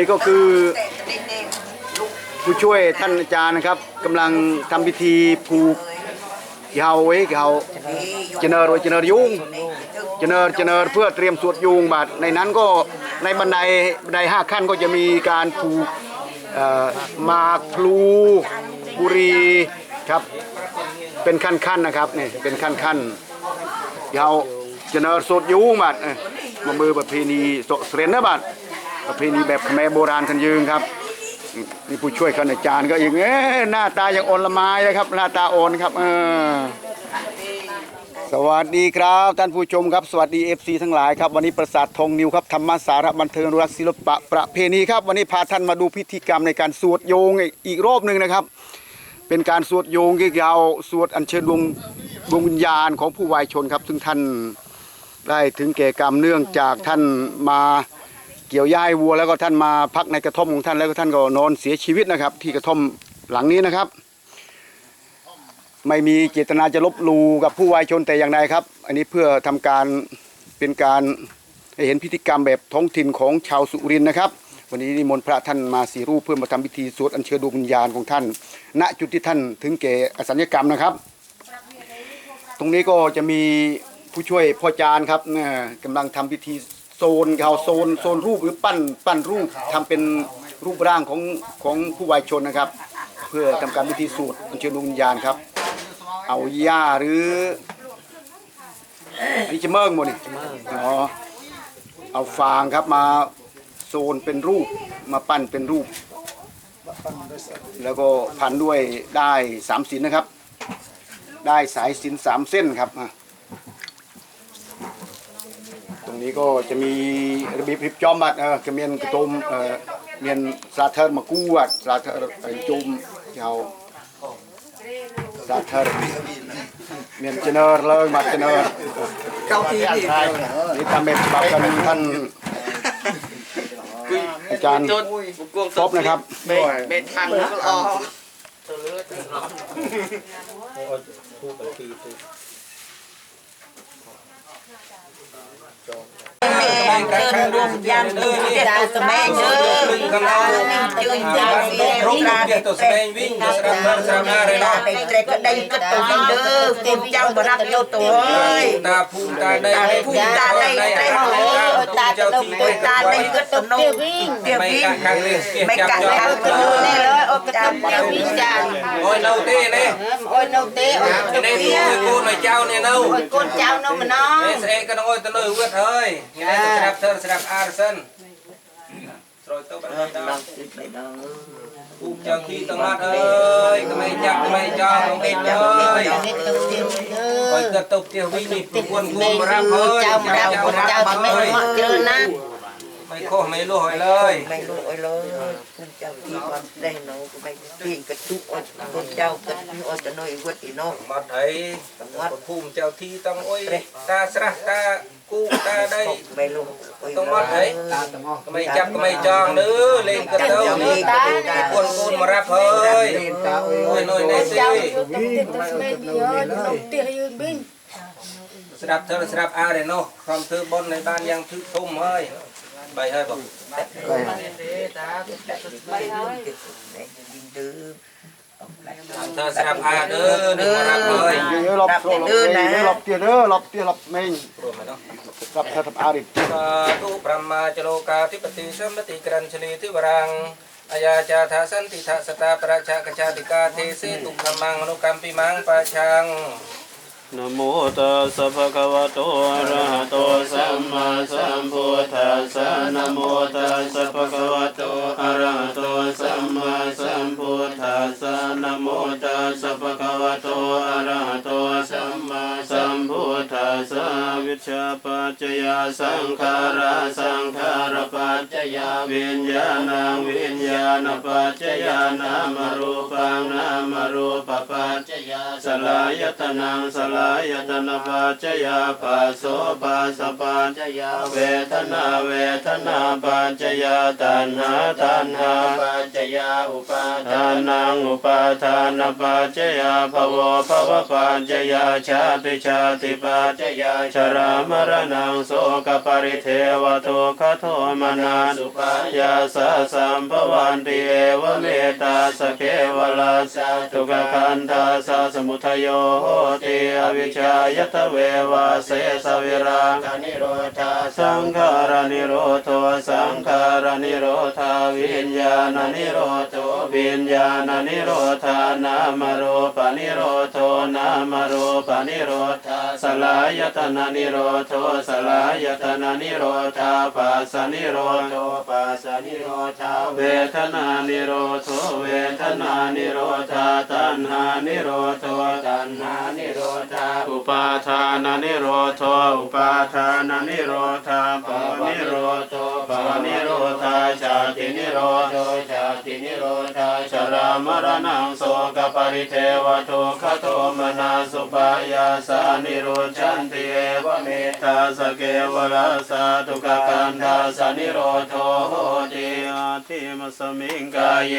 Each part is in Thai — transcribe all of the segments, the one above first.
นี้ก็คือผู้ช่วยท่านอาจารย์นะครับกำลังทำพิธีผูกเหาไว้เหาเจเนอร์ไว้เจเนอร์ยุงเจเนอร์เจเนอร์เพื่อเตรียมสวดยุงบาดในนั้นก็ในบันไดบันไดห้าขั้นก็จะมีการผูกหมากพลูบุรีครับเป็นขั้นๆนนะครับนี่เป็นขั้นๆยาวจเนิร์สวดยูงบัดมามือประเพณีโสเสรนนะบัด ประเพณีแบบเขมรโบราณกันยืงครับนี่ผู้ช่วยกันอาจารย์ก็อย่างเอ้ยหน้าตาอย่างอ่อนละไม้เลยครับ หน้าตาอ่อนครับเออสวัสดีครับท่านผู้ชมครับสวัสดี FC ทั้งหลายครับวันนี้ประสาททองนิวครับธรรมสาระบันเทิงรักศิลปะประเพณีครับ วันนี้พาท่านมาดูพิธีกรรมในการสวดโยงอีกรอบหนึ่งนะครับ เป็นการสวดโยงยาวๆสวดอัญเชิญดวงดวงวิญญาณของผู้วายชนครับ ซึ่งท่านได้ถึงแก่กรรมเนื่องจากท่านมา เกี่ยวย้ายวัวแล้วก็ท่านมาพักในกระท่อมของท่านแล้วก็ท่านก็นอนเสียชีวิตนะครับ ที่กระท่อมหลังนี้นะครับ ไม่มีเจตนาจะลบหลูกับผู้วายชนแต่อย่างใดครับ อันนี้เพื่อทำการเป็นการให้เห็นพิธีกรรมแบบท้องถิ่นของชาวสุรินนะครับ วันนี้นิมนต์พระท่านมาสีรูปเพื่อมาทำพิธีสวดอัญเชิญดวงวิญญาณของท่าน ณจุดที่ท่านถึงแก่อสัญญกรรมนะครับ ตรงนี้ก็จะมีผู้ช่วยพ่อจานครับนี่กำลังทำพิธี โซนเขาโซนโซนรูปหรือปั้นปั้นรูปทำเป็นรูปร่างของของผู้วายชนนะครับ เพื่อทำการพิธีสวดอัญเชิญดวงวิญญาณครับ เอาหญ้าหรืออันนี้จะเมิ่งหมดนี่อ๋อเอาฟางครับมาโซนเป็นรูปมาปั้นเป็นรูป แล้วก็พันด้วยได้สามสินนะครับ ได้สายสินสามเส้นครับอะตรง นี้ก็จะมีระเบียบริบจอมบัดเออกระเมียนกระตมเออเมียนสาเทอร์มากู้วัดสาเทอร์ไอจุมยาวสาเทอร์เมียนเจเนอร์เลยมาเจเนอร์เก้าอี้นี่นี่ทำเป็นฉบับกันท่านอาจารย์ซบนะครับเบ็ดทันแล้วออก เชิญดวงยันต์ตัวสแมงเด้อยืนยันเด้อรูปร่างตัวสแมงวิ่งสระเพิ่มสระมาเลยเนาะไปเตะก็ได้ก็ตัววิ่งเด้อเต็มเจ้าบรับโยตัวเอ้ยตาภูมิตาได้ตาภูมิตาได้ได้เอ้ยตาตาตาได้ก็ตัวโนวิ่งเตี้ยไม่วิ่งกักกันเลยไม่กัดกันตัวนี่เลยโอ้กស្រាប់ធ្វើស្រាប់អារសិនស្រោចទៅបានដល់ទីបីដងអ៊ូចាំទីតឡាត់អើយក្មេងចាប់ក្មេងចោលក្មេងអើយបើទៅទៅផ្ទះវិញនេះប្រពន្ធគួរបារាំងអើយចាំចាំចាំមិនមកគ្រឿណា មិនខុសមិនលុះអីឡើយមិនលុះអីឡើយខ្ញុំចាំទីបាត់ដេះនៅមិនទីកទុអត់ទៅចៅកទុអត់ទៅនៅវត្តអីនោះបាត់ហើយបាត់ភូមិចៅទីតង់អុយតាស្រះតាគូតាដៃមិនលុះអុយតង់បាត់ហើយតាទាំងអស់ក្មេងចាប់ក្មេងចង់នឺលេងកទៅនេះតាកូនកូនមករាប់ហើយតាអុយអុយនេះទេទៅស្មែងយើងនៅផ្ទះយើងវិញស្ដាប់ធ្វើស្ដាប់អារឯនោះខំធ្វើបន់ឲ្យបានយ៉ាងធឹកធំហើយ ก็ไม่เพียงกระตุกอดคุณเจ้าก็อดจะน้อยวัดอีเนาะเจ้าที่ต้องโอ้าสากูตาได้ไม่รู้ต้องมาไทยก็ไม่จับก็ไม่จองเด้อเล่นกระเต้านี่ควรควรมารับเฮ้ยโอ้ยหน่อยในสิสรับเธอสรับอาเรเนาะความถือบนในบ้านยังถือทุ่มเฮ้ยไปเฮ้บอกเธอสรับอาเด้อนี่มารับเฮ้ยเยอะๆหลบหลบเอะๆหลบเตี้ยเด้อหลบเตี้ยหลบเมงหมเนาะรับเธอทำอาริสาธุปรมาจโลกาธิปติสัมปติกรัญชลีทิวรังอายาจาทาสันติทาสตาประชากชาติกาเทสิตุขมังอนุกรรมปิมังปะชัง นะโมตัสสะภะคะวะโตอะระหะโตสัมมาสัมพุทธัสสะนะโมตัสสะภะคะวะโตอะ วิชาปัจจยาสังขาราสังขารปัจจยาวิญญาณังวิญญาณปัจจยานามรูปังนามรูปปัจจยาสลายตนังสลายตนะปัจจยาปัสโสปัสสะปัจจยาเวทนาเวทนาป จจยาตัณหาตัณหาปัจจยาอุปาทานังอุปาทานปัจจยาภวภวปัจจยาชาติชาติปัจจยาชรามรณะนังโสกปริเทวทุกขโทมนาสุปายาสสัมภวันติเอวเมตาสเกวลาสาทุกขันธาสาสมุทโยโหติอวิชชายตเววาเสสวิรังนิโรธาสังขารนิโรธสังขารนิโรธาวิญญาณนิโรธวิญญาณนิโรธานามรูปนิโรธนามรูปนิโรธาสลายตนะนิโรธสลายตนะนิโรธาปัสสนิโรธปัสสนิโรธาเวทนานิโรธเวทนานิโรธาตัณหานิโรธตัณหานิโรธาอุปาทานนิโรธอุปาทานนิโรธาปะนิโรธปะนิโรธาชาตินิโรธชาตินิโรธาชรามรณังโสกปริเทวทุกขโทมนาสุปายาสานิโรชันติเอวเมตตาสเกวลาสาทุกขันธาสนิโรธโหติอาทิมสมิงกายเย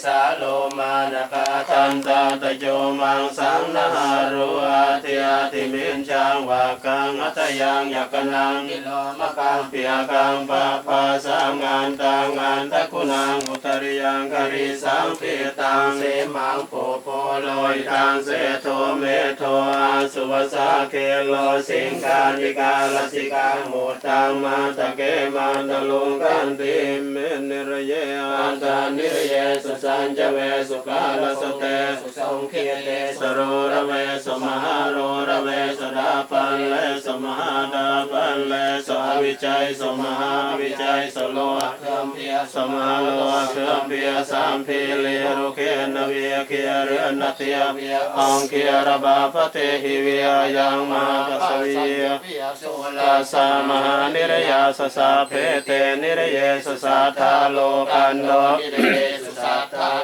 เสาโลมานะคาทันตาตะโยมังสังนารุอาทิอาทิมินจังวากังอัตยังยักนังกิโลมะกังเปียกังปะปาสังงานตังงานตะคุณังอุ ริยังกริสังเปตังเสมังโปโปโลยตังเสโทเมโทอาสุวสาเคโลสิงคานิกาลสิกาโมตังมาตะเกมันตะลุงกันติเมนิระเยอันตานิระเยสุสันจะเวสุกาลสเตสุสงเคียเตสโรระเวสมหาโรระเวสดาปันเลสมหาดาปันเลสอวิจัยสมหาวิจัยสโลเครื่องเพียสมหาโลเมเบียสามพีเลรุเคนเวียเคียเรนเตียอังเคียระบาปเทหิเวียยังมาปสวีลาสามหานิรยาสสาเพเตนิรเยสสาธาโลกันโด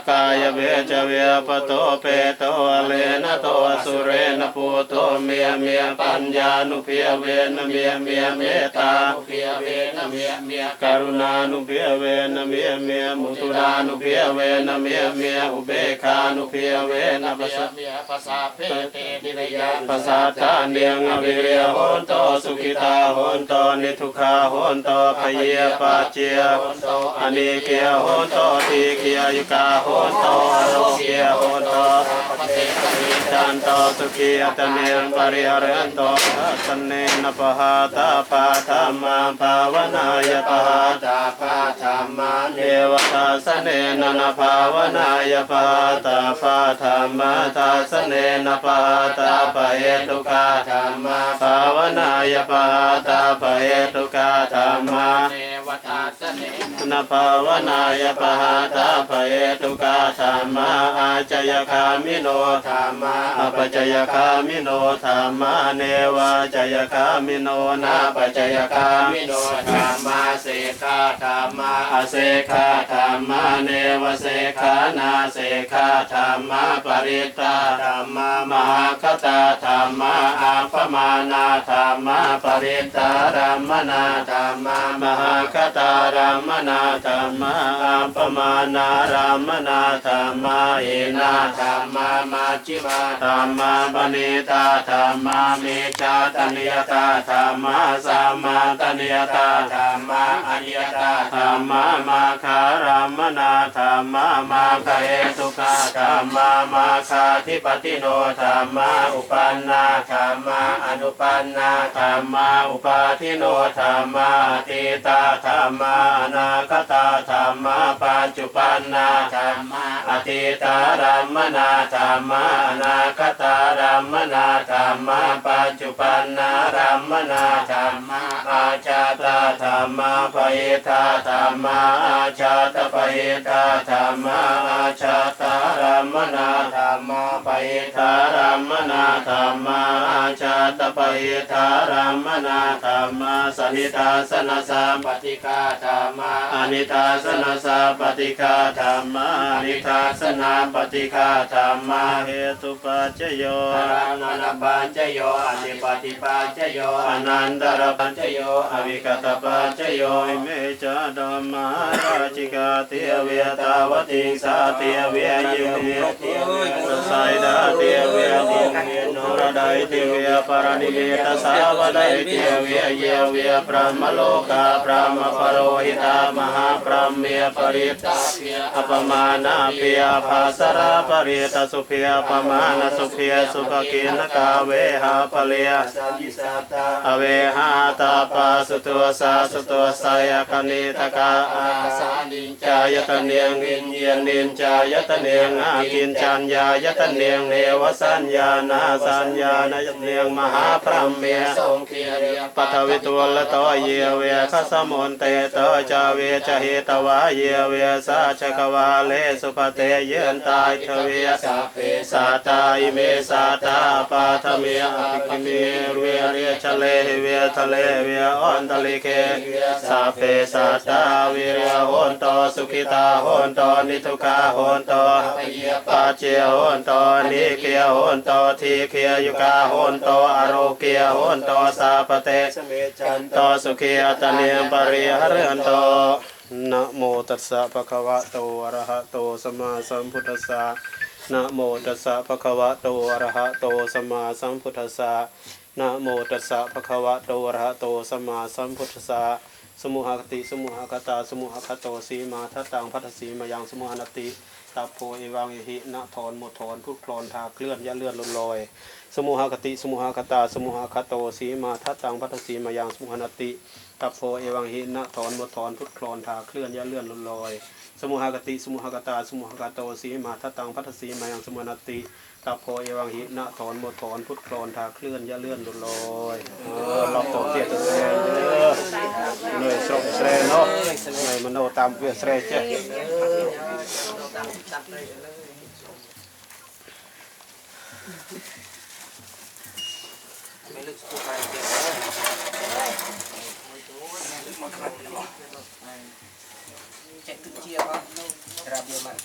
กายเวจเวปโตเปโตเลนะโตสุเรนะปูโตเมียเมียปัญญานุเพียเวนเมียเมียเมตตาเพียเวนเมียเมียกรุณานุเพียเวนเมียเมียมุตุรานุเพียเวนเมียเมียอุเบคานุเพียเวนปัสสะภาษาเพเตนิระยาภาษาทานเดียงอวิเรียโหนโตสุขิตาโหนโตนิทุขาโหนโตพเยปัจเจยอนิเกียโหนโตทีเกียยุกาโหนตโลเกียโหตตันโตสุขีอัตเนรปริหารันโตสันเนนปหาตาปาธรรมาภาวนายปหาตาปา วตาสเนนนภาวนายปหาตาปาธรรมาตาสเนนปหาตาปะเอตุกาธรรมาภาวนายปหาตาปะเอตุกาธรรมาเนวตาสเนนภาวนายปหาตาปะเอตุกาธรรมาอาจยคามิโนธรรมาอปจยคามิโนธรรมาเนวาจยคามิโนนาปัจจยคามิโนธรรมาเสกาธรรมาอเสกาธรรมาเนวเสขานาเสขาธรรมาปริตตาธรรมามหาคตาธรรมาอาปมานาธรรมาปริตตารัมมนาธรรมามหาคตารัมมนาธรรมาอาปมานารัมมนาธรรมาเอนาธรรมามาจิมาธรรมาปณิตาธรรมาเมจาตนิยตาธรรมาสัมมาตนิยตาธรรมาอนิยตาธรรมามาคารัมนาธรรมามาคาเอตุกาธรรมามาคาทิปติโนธรรมาอุปันนาธรรมาอนุปันนาธรรมาอุปาทิโนธรรมาติตาธรรมานาคตาธรรมาปัจจุปันนาธรรมาอติตารัมนาธรรมานาคตารัมนาธรรมาปัจจุปันนารัมนาธรรมา ชาตาธรรมาปะเยธาธรรมาอาชาตปะเยธาธรรมาอาชาตารัมมนาธรรมาปะเยธารัมมนาธรรมาอาชาตปะเยธารัมมนาธรรมาสนิทาสนะสามปฏิกาธรรมาอนิทาสนะสาปฏิกาธรรมาอนิทาสนาปฏิกาธรรมาเหตุปัจจโยอรังอนัปปัจจโยอธิปฏิปัจจโยอนันตรปัจจโยอวิกตปัจจโยอิเมจดมมาราชิกาเทเวตาวติสาเทเวยิเมเทเวสัยดาเทเวเนียเวียนโนรดายเทเวีปารานิเวตสาวดายเทเวียเยเวีพระมโลกาพระมปโรหิตามหาพระเมียปริตาอปมานาเปียภาสราปริตสุเพียปมาณสุเพียสุภกินกาเวหาปเลียอเวหาตาปาสุตัวสาสุตัวสายคณิตกาอาสานิจายตเนียงอินเยนินจายตเนียงอากินจัญญายตเนียงเนวสัญญานาสัญญานายตเนียงมหาพรหมเมียทรงเคียเรียปัทวิตัวละตเยเวคสมุนเตตจาเวจเหตวาเยเวสาชกวาเลสุปเตเยนตายทเวสาเพสาตาอิเมสาตาปาทเมียอภิกิเมเวเรชเลเวทะเลเวอนตลิเคสาเพสาตาเวรโหนโตสุขิตาโหนโตนิทุกาโหนโตปัจเจโหนโตนิเกียโหนโตทีเคียยุกาโหนโตอโรเกียโหนโตสาปเตสเมจันโตสุขีอัตเนียปริหารนโตนะโมตัสสะภะคะวะโตอะระหะโตสัมมาสัมพุทธัสสะนะโมตัสสะภะคะวะโตอะระหะโตสัมมาสัมพุทธัสสะ นะโมตัสสะภะคะวะโตอะระหะโตสัมมาสัมพุทธัสสะสมุหคติสมุหคตาสมุหคโตสีมาทัตตังพัทสีมายังสมุหนติตัพโพเอวังเอหินะถอนหมดถอนพุทธคลอนทาเคลื่อนยะเลื่อนลนลอย สมุหคติสมุหคตาสมุหคโตสีมาทัตตังพัทสีมายังสมุหนติตัพโพเอวังหินะถอนหมดถอนพุทธคลอนทาเคลื่อนยะเลื่อนลนลอย สมุหคติสมุหคตาสมุหคโตสีมาทัตตังพัทสีมายังสมุหนติ ตัพโพเอวังหินะถอนหมดถอนพุทธคลอนทาเคลื่อนยะเลื่อนลนลอยเออเราตกเตียตะแสงเด้อเหนื่อยสรงแสรเนาะเหนื่อยมโนตามเวียแสรเจ้ไม่ลึกสุดไปเจ็บเจ็บทุกเชียร์ก็ระเบียบมัน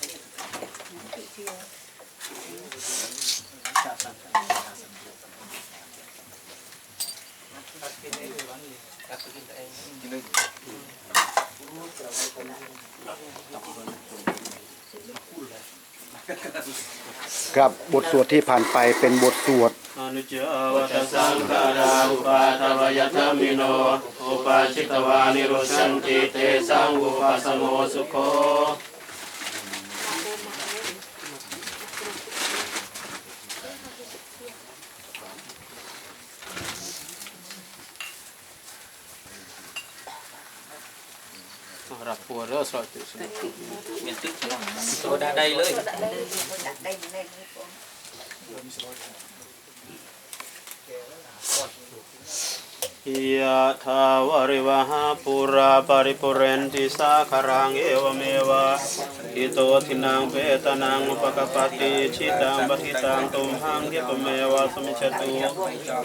ครับบทสวดที่ผ่านไปเป็นบทสวด อนุจจวัตสังขาราอุปาทวยธรรมิโน อุปาชิตวานิโรสันติเตสังอุปาสโมสุโค รับปัวเรือสอยติสนเมียนตึกโซดาได้เลยยะทาวริวหาปุราปริปุเรนติสาคารังเอวเมวะอิโตทินังเปตนังอุปกปติชิตังปฏิตังตุมหังเยปเมวะสมิจตุ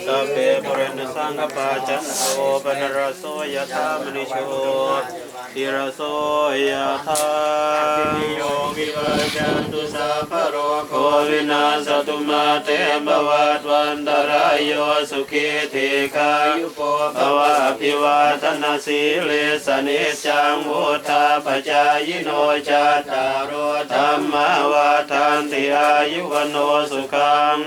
สัพเพปุเรนสังกปาจันโทปนรโสยะธามณิโช ติรสโสยะธาโยวิวัจจันตุสัพพะโรโควินาสตุมาเตมวัตวันตรายโยสุขีเทคายุโปภวะพิวาทนาสีเลสเนจังมุทาปจายโนจัตารโอธรรมวาทันติอายุวโนสุขัง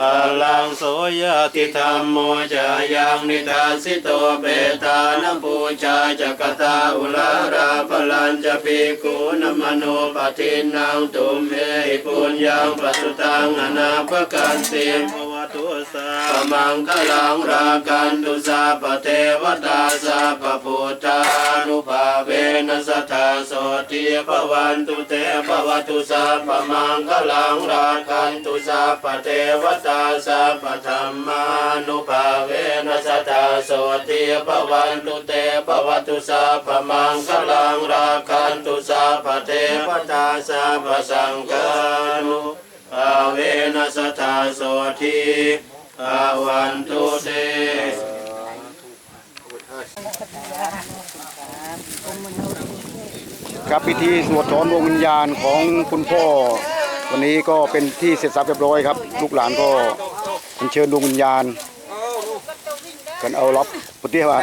อลังโสยติธรรมโมจายังนิทานสิโตเปตานปูชาจักตาอุลาราพลันจะปีกูนมโนปทินังตุมเอปุญญังปัสุตังอนาปกันติภวตุสาป มังคลังรากันตุสาปเทวตาสาปพุทธานุภาเวนัสทธาโสติภวันตุเตภวตุสาปมังคลังรากันตุสาปเทวตาสาปธรรมานุภาเวนัสทธาโสติภวันตุเตภวตุสาปมังคลังรากันตุสาปเทวตาสาปสังฆานุอาเวนัสทธาโสที อาวันตุเตครับพิธีสวดถอนดวงวิญญาณของคุณพ่อ วันนี้ก็เป็นที่เสร็จสับเรียบร้อยครับลูกหลานก็อัญเชิญดวงวิญญาณ กันเอาล็อบพุทธิวัต